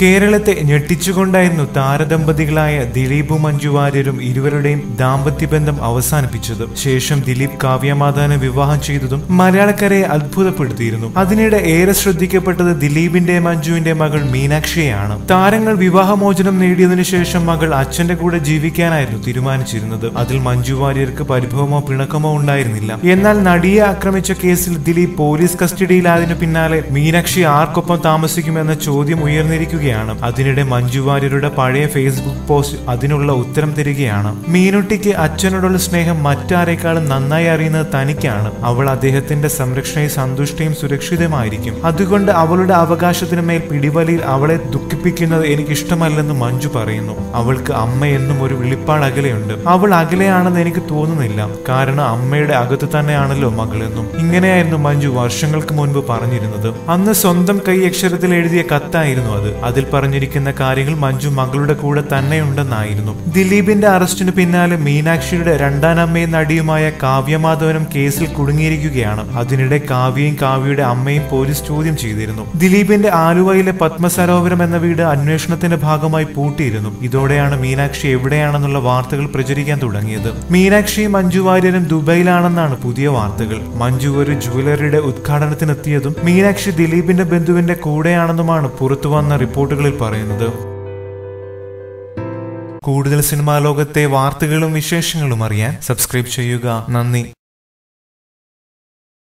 കേരളത്തെ ഞെട്ടിച്ചുകൊണ്ടായിരുന്നു താരദമ്പതികളായ ദിലീപും മഞ്ജു വാര്യരും ഇരുവരുടെയും ദാമ്പത്യബന്ധം അവസാനിപ്പിച്ചത്. ശേഷം ദിലീപ് കാവ്യമാധവനെ വിവാഹം ചെയ്തതും മലയാളക്കരയെ അത്ഭുതപ്പെടുത്തിയിരുന്നു. അതിനിടെ ഏറെ ശ്രദ്ധിക്കപ്പെട്ടത് ദിലീപിന്റെ മഞ്ജുവിന്റെ മകൾ മീനാക്ഷിയാണ് താരങ്ങൾ വിവാഹമോചനം നേടിയതിനു ശേഷം മകൾ അച്ഛന്റെ കൂടെ ജീവിക്കാനായിരുന്നു തീരുമാനിച്ചിരുന്നത്. അതിൽ മഞ്ജു വാര്യർക്ക് പരിഭവമോ പിണക്കമോ ഉണ്ടായിരുന്നില്ല. എന്നാൽ നടിയെ ആക്രമിച്ച കേസിൽ ദിലീപ് പോലീസ് കസ്റ്റഡിയിലായതിനു പിന്നാലെ മീനാക്ഷി ആർക്കൊപ്പം താമസിക്കുമെന്ന ചോദ്യം ഉയർന്നിരിക്കുകയാണ് അതിനിടെ മഞ്ജു വാര്യരുടെ പഴയ ഫേസ്ബുക്ക് പോസ്റ്റ് അതിനുള്ള ഉത്തരം തരികയാണ്. മീനുട്ടിക്ക് അച്ഛനോടുള്ള സ്നേഹം മറ്റാരെക്കാളും നന്നായി അറിയുന്നത് തനിക്കാണ്. അവൾ അദ്ദേഹത്തിന്റെ സംരക്ഷണയും സന്തുഷ്ടയും സുരക്ഷിതമായിരിക്കും. അതുകൊണ്ട് അവളുടെ അവകാശത്തിന് മേൽ പിടിവലിയിൽ അവളെ ദുഃഖിപ്പിക്കുന്നത് എനിക്ക് ഇഷ്ടമല്ലെന്ന് മഞ്ജു പറയുന്നു. അവൾക്ക് അമ്മ എന്നും ഒരു വിളിപ്പാട് അകലെയുണ്ട്. അവൾ അകലെയാണെന്ന് എനിക്ക് തോന്നുന്നില്ല. കാരണം അമ്മയുടെ അകത്ത് തന്നെയാണല്ലോ മകളെന്നും. ഇങ്ങനെയായിരുന്നു മഞ്ജു വർഷങ്ങൾക്ക് മുൻപ് പറഞ്ഞിരുന്നത്. അന്ന് സ്വന്തം കൈ അക്ഷരത്തിൽ എഴുതിയ കത്തായിരുന്നു അത് അതിൽ പറഞ്ഞിരിക്കുന്ന കാര്യങ്ങൾ മഞ്ജു മകളുടെ കൂടെ തന്നെയുണ്ടെന്നായിരുന്നു. ദിലീപിന്റെ അറസ്റ്റിന് പിന്നാലെ മീനാക്ഷിയുടെ രണ്ടാനമ്മയും നടിയുമായ കാവ്യമാധവനും കേസിൽ കുടുങ്ങിയിരിക്കുകയാണ്. അതിനിടെ കാവ്യയും കാവ്യയുടെ അമ്മയും പോലീസ് ചോദ്യം ചെയ്തിരുന്നു. ദിലീപിന്റെ ആലുവയിലെ പത്മസരോവരം എന്ന വീട് അന്വേഷണത്തിന്റെ ഭാഗമായി പൂട്ടിയിരുന്നു. ഇതോടെയാണ് മീനാക്ഷി എവിടെയാണെന്നുള്ള വാർത്തകൾ പ്രചരിക്കാൻ തുടങ്ങിയത്. മീനാക്ഷിയും മഞ്ജു വാര്യരും ദുബൈയിലാണെന്നാണ് പുതിയ വാർത്തകൾ. മഞ്ജു ഒരു ജുവലറിയുടെ ഉദ്ഘാടനത്തിനെത്തിയതും മീനാക്ഷി ദിലീപിന്റെ ബന്ധുവിന്റെ കൂടെയാണെന്നുമാണ് പുറത്തുവന്ന റിപ്പോർട്ടുകളിൽ പറയുന്നത് കൂടുതൽ സിനിമാ ലോകത്തെ വാർത്തകളും വിശേഷങ്ങളും അറിയാൻ സബ്സ്ക്രൈബ് ചെയ്യുക. നന്ദി.